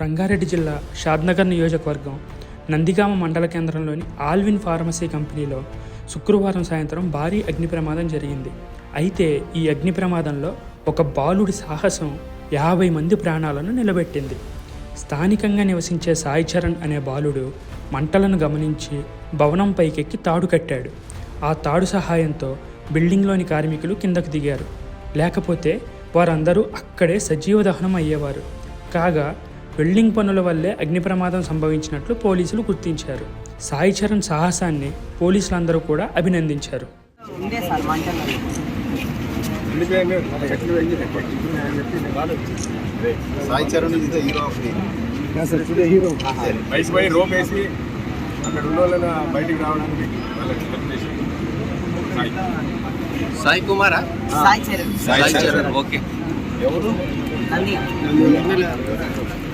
రంగారెడ్డి జిల్లా షాద్నగర్ నియోజకవర్గం నందిగామ మండల కేంద్రంలోని ఆల్విన్ ఫార్మసీ కంపెనీలో శుక్రవారం సాయంత్రం భారీ అగ్ని ప్రమాదం జరిగింది. అయితే ఈ అగ్ని ప్రమాదంలో ఒక బాలుడి సాహసం యాభై మంది ప్రాణాలను నిలబెట్టింది. స్థానికంగా నివసించే సాయి చరణ్ అనే బాలుడు మంటలను గమనించి భవనం పైకెక్కి తాడు కట్టాడు. ఆ తాడు సహాయంతో బిల్డింగ్లోని కార్మికులు కిందకు దిగారు. లేకపోతే వారందరూ అక్కడే సజీవ దహనం అయ్యేవారు. కాగా వెల్డింగ్ పనుల వల్లే అగ్ని ప్రమాదం సంభవించినట్లు పోలీసులు గుర్తించారు. సాయి చరణ్ సాహసాన్ని పోలీసులందరూ కూడా అభినందించారు. సాయి చరణ్ హీరో రోప్ వేసి అక్కడ ఉన్న బయటికి రావడానికి చేసి సాయి. సాయి కుమారా? సాయి చరణ్. సాయి చరణ్ ఓకే. ఎవరు?